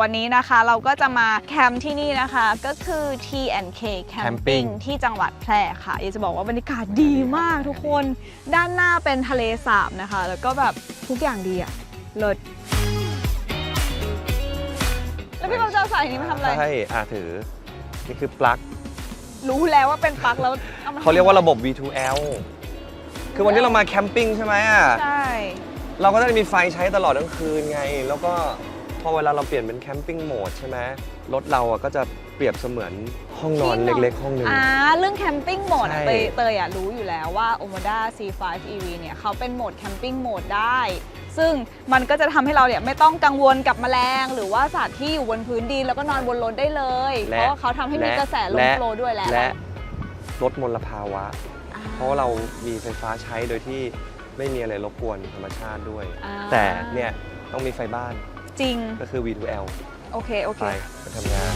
วันนี้นะคะเราก็จะมาแคมป์ที่นี่นะคะ ก็คือ T&K Camping Camping ที่จังหวัดแพร่ค่ะอยากจะบอกว่าบรรยากาศดีมากทุกคน ด้านหน้าเป็นทะเลสาบนะคะ แล้วก็แบบทุกอย่างดีอะเลิศแล้วพี่บอมจะเอาสายนี้มาทำอะไร ใช่อะถือ นี่คือปลั๊ก รู้แล้วว่าเป็นปลั๊กแล้วอมทำเขาเรียกว่าระบบ V2L คือวันนี้เรามาแคมปิ้งใช่ไหมอะ ใช่ เราก็จะมีไฟใช้ตลอดทั้งคืนไง แล้วก็พอเวลาเราเปลี่ยนเป็นแคมปิ้งโหมดใช่ไหมรถเราอะก็จะเปรียบเสมือนห้องนอน เล็กๆ ห้องหนึ่ง อ่าเรื่องแคมปิ้งโหมดอะใช่ เตยเตยอะรู้อยู่แล้วว่า Omoda C5 EV เนี่ยเขาเป็นโหมดแคมปิ้งโหมดได้ ซึ่งมันก็จะทำให้เราเนี่ยไม่ต้องกังวลกับแมลง หรือว่าสัตว์ที่อยู่บนพื้นดินแล้วก็นอนบนรถได้เลย เพและราะว่าเขาทำให้มีกระแสลมและโฟลว์ด้วยแหละและลดมลภาวะอ่ เพราะว่าเรามีไฟฟ้าใช้โดยที่ไม่มีอะไรรบกวนธรรมชาติด้วย อ่าแต่เนี่ยต้องมีไฟบ้านจริง ก็คือ V2L โอเค โอเค ไปไปทำงาน